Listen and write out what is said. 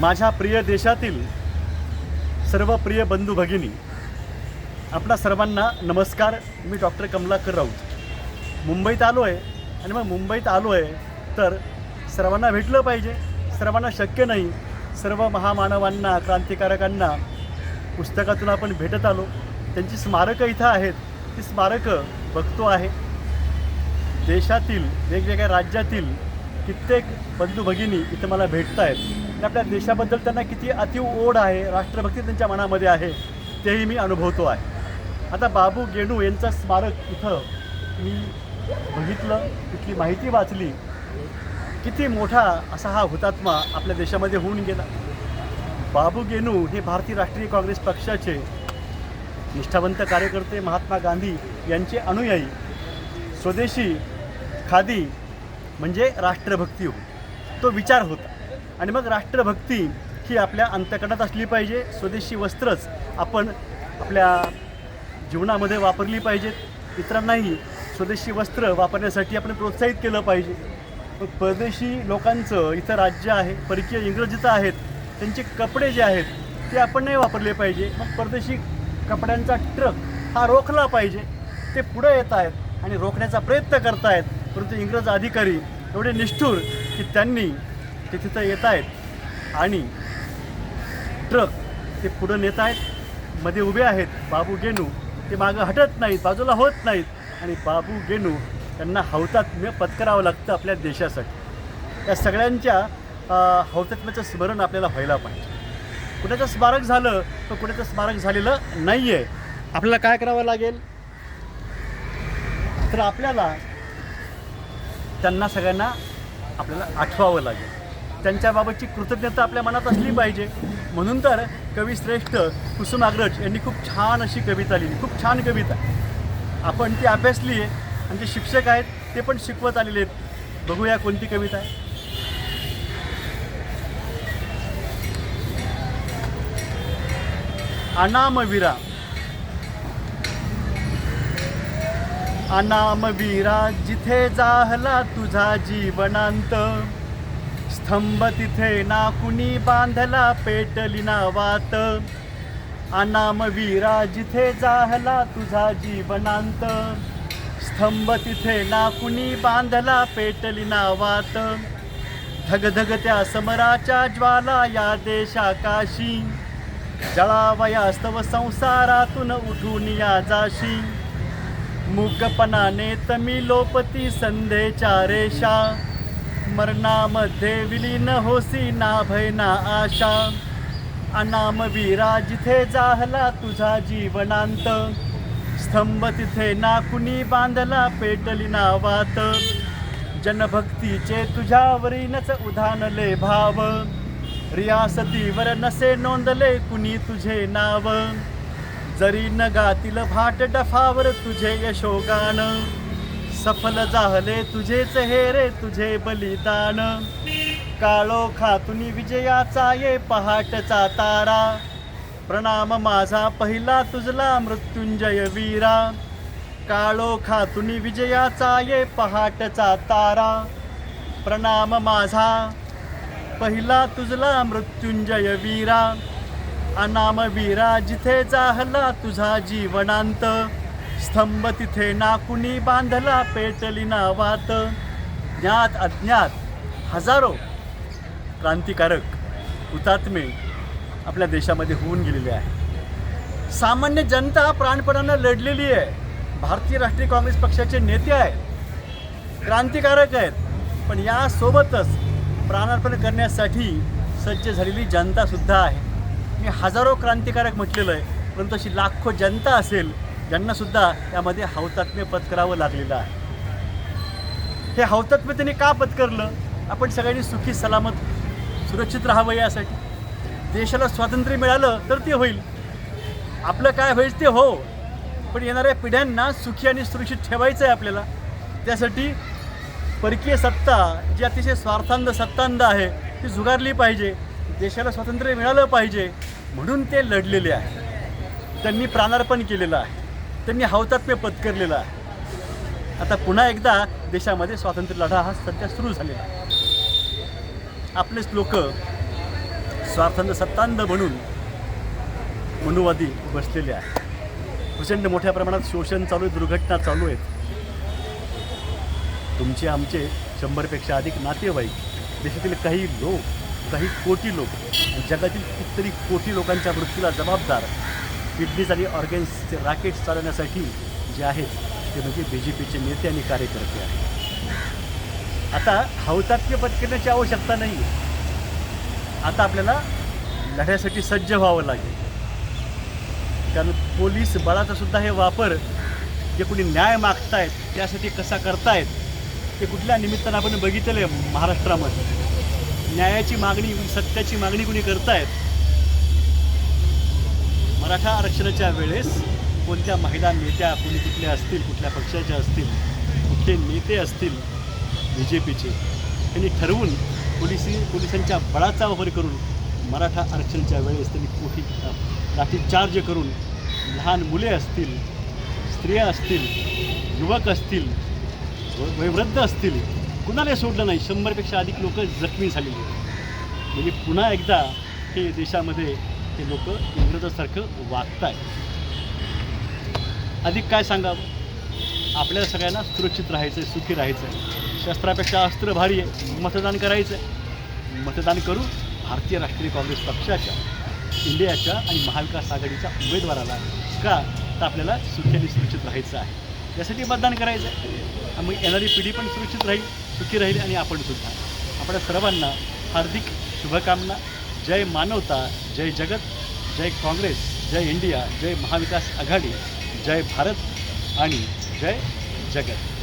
माझ्या प्रिय देशातील सर्व प्रिय बंधू भगिनी आपणा सर्वांना नमस्कार. मी डॉक्टर कमलाकर राऊत. मुंबईत आलो आहे आणि मग मुंबईत आलो आहे तर सर्वांना भेटलं पाहिजे. सर्वांना शक्य नाही. सर्व महामानवांना क्रांतिकारकांना पुस्तकातून आपण भेटत आलो. त्यांची स्मारकं इथं आहेत. ती स्मारकं बघतो आहे. देशातील वेगवेगळ्या राज्यातील कित्येक बंधू भगिनी इथं मला भेटत आहेत आणि आपल्या देशाबद्दल त्यांना किती अतिव ओढ आहे राष्ट्रभक्ती त्यांच्या मनामध्ये आहे तेही मी अनुभवतो आहे. आता बाबू गेणू यांचं स्मारक इथं मी बघितलं तिथली माहिती वाचली. किती मोठा असा हा हुतात्मा आपल्या देशामध्ये होऊन गेला. बाबू गेनू हे भारतीय राष्ट्रीय काँग्रेस पक्षाचे निष्ठावंत कार्यकर्ते महात्मा गांधी यांचे अनुयायी स्वदेशी खादी म्हणजे राष्ट्रभक्ती हो तो विचार होता. आणि मग राष्ट्रभक्ती ही आपल्या अंतकटात असली पाहिजे. स्वदेशी वस्त्रच आपण आपल्या जीवनामध्ये वापरली पाहिजेत. इतरांनाही स्वदेशी वस्त्र वापरण्यासाठी आपण प्रोत्साहित केलं पाहिजे. मग परदेशी लोकांचं इथं राज्य आहे परकीय इंग्रज आहेत त्यांचे कपडे जे आहेत ते आपण नाही वापरले पाहिजे. मग परदेशी कपड्यांचा ट्रक हा रोखला पाहिजे. ते पुढे येत आहेत आणि रोखण्याचा प्रयत्न करतायत परंतु इंग्रज अधिकारी एवढे निष्ठूर की त्यांनी ते तिथं येत आहेत आणि ट्रक ते पुढं नेत आहेत. मध्ये उभे आहेत. बाबू गेनू ते मागं हटत नाहीत बाजूला होत नाहीत आणि बाबू गेनू त्यांना हौतात्म्य पत्करावं लागतं आपल्या देशासाठी. या सगळ्यांच्या हौतात्म्याचं स्मरण आपल्याला व्हायला पाहिजे. कुणाचं स्मारक झालं तर कुणाचं स्मारक झालेलं नाही आहे आपल्याला काय करावं लागेल? तर आपल्याला त्यांना सगळ्यांना आपल्याला आठवावं लागेल. त्यांच्याबाबतची कृतज्ञता आपल्या मनात असली पाहिजे. म्हणून तर कवी श्रेष्ठ कुसुमाग्रज यांनी खूप छान अशी कविता लिहिली. खूप छान कविता. आपण ती अभ्यासली आहे आणि जे शिक्षक आहेत ते पण शिकवत आलेले आहेत. बघूया कोणती कविता आहे. अनामवीरा. अनामवीरा जिथे जाहला तुझा जीवनांत. स्तंभ तिथे ना कुणी बांधला पेटली नावात. अनामवीरा जिथे जाहला तुझा जीवनांत. स्तंभ तिथे ना कुणी बांधला पेटली नावात. धगधगत्या समराच्या ज्वाला या देशाकाशी जळावयास्तव संसारातून उठून या जाशी. मूकपणाने तमी लोपती संधेच्या रेषा मरणामध्ये विलीन होसी ना भय ना आशा. अनामवीरा जिथे जाहला तुझा जीवनांत. स्तंभ तिथे ना कुणी बांधला पेटली नावात. जनभक्तीचे तुझ्यावरीनच उधानले भाव. रियासतीवर नसे नोंदले कुणी तुझे नाव. जरी न गातील भाट डफावर तुझे यशोगान सफल झाले तुझेच हे रे तुझे बलिदान. काळो खातुनी विजयाचा ये पहाटचा तारा प्रणाम माझा पहिला तुझला मृत्युंजय वीरा. काळो खातुनी विजयाचा ये पहाटचा तारा प्रणाम माझा पहिला तुझला मृत्युंजय वीरा. अनाम वीरा जिथे जाहला तुझा जीवनांत. स्तंभ तिथे नाकुनी बांधला पेटली नावात. ज्ञात अज्ञात हजारो क्रांतिकारक हुतात्मे आपल्या देशामध्ये होऊन गेलेले आहे सामान्य जनता प्राणपणानं लढलेली आहे. भारतीय राष्ट्रीय काँग्रेस पक्षाचे नेते आहेत. क्रांतिकारक आहेत. पण यासोबतच प्राणार्पण करण्यासाठी सज्ज झालेली जनतासुद्धा आहे. मी हजारो क्रांतिकारक म्हटलेलं आहे परंतु अशी लाखो जनता असेल ज्यांनासुद्धा त्यामध्ये हौतात्म्य पत्करावं लागलेलं आहे. हे हौतात्म्य त्यांनी का पत्करलं? आपण सगळ्यांनी सुखी सलामत सुरक्षित राहावं यासाठी. देशाला स्वातंत्र्य मिळालं तर ते होईल. आपलं काय होईल ते हो पण येणाऱ्या पिढ्यांना सुखी आणि सुरक्षित ठेवायचं आहे आपल्याला. त्यासाठी परकीय सत्ता जी अतिशय स्वार्थांध सत्तांध आहे ती झुगारली पाहिजे. देशाला स्वातंत्र्य मिळालं पाहिजे म्हणून ते लढलेले आहे. त्यांनी प्राणार्पण केलेलं आहे. त्यांनी हौतात्म्य पत्करलेलं आहे. आता पुन्हा एकदा देशामध्ये स्वातंत्र्य लढा हा सध्या सुरू झालेला आहे. आपलेच लोक स्वार्थांध सत्तांध म्हणून मनुवादी बसलेले आहे प्रचंड मोठ्या प्रमाणात शोषण चालू आहे दुर्घटना चालू आहेत. तुमचे आमचे शंभरपेक्षा अधिक नातेवाईक देशातील काही लोक काही कोटी लोक जगातील कितीतरी कोटी लोकांच्या मृत्यूला जबाबदार. किडनीज आणि ऑर्गन्सचे रॅकेट्स चालवण्यासाठी जे आहेत ते म्हणजे बी जे पीचे नेते आणि कार्यकर्ते आहेत. आता हौतात्म्य पत्करण्याची आवश्यकता नाही आता आपल्याला लढ्यासाठी सज्ज व्हावं लागेल. कारण पोलीस बळाचा सुद्धा हे वापर जे कुणी न्याय मागतायत त्यासाठी कसा करतायत ते कुठल्या निमित्तानं आपण बघितलं आहे महाराष्ट्रामध्ये. न्यायाची मागणी सत्याची मागणी कुणी करतायत? मराठा आरक्षणाच्या वेळेस कोणत्या महिला नेत्या कुणी कुठल्या असतील कुठल्या पक्षाच्या असतील कुठले नेते असतील बी जे पीचे त्यांनी ठरवून पोलिसी पोलिसांच्या बळाचा वापर करून मराठा आरक्षणाच्या वेळेस त्यांनी मोठी लाठीचार्ज करून लहान मुले असतील स्त्रिया असतील युवक असतील व- वयोवृद्ध असतील कुणाला सोडलं नाही. शंभरपेक्षा अधिक लोक जखमी झालेली आहेत. म्हणजे पुन्हा एकदा हे देशामध्ये हे लोक इंग्रजासारखं वागत अधिक काय सांगावं? आपल्याला सगळ्यांना सुरक्षित राहायचं आहे सुखी राहायचं आहे शस्त्रापेक्षा अस्त्र भारी आहे. मतदान करायचं आहे मतदान करू भारतीय राष्ट्रीय काँग्रेस पक्षाच्या इंडियाच्या आणि महाविकास आघाडीच्या उमेदवाराला का तर आपल्याला सुखी आणि सुरक्षित राहायचं आहे? यासाठी मतदान करायचं आहे मग येणारी पिढी पण सुरक्षित राहील. सुखी राहील आणि आपण सुद्धा. आपल्या सर्वांना हार्दिक शुभकामना. जय मानवता जय जगत जय काँग्रेस जय इंडिया जय महाविकास आघाडी जय भारत आणि जय जगत.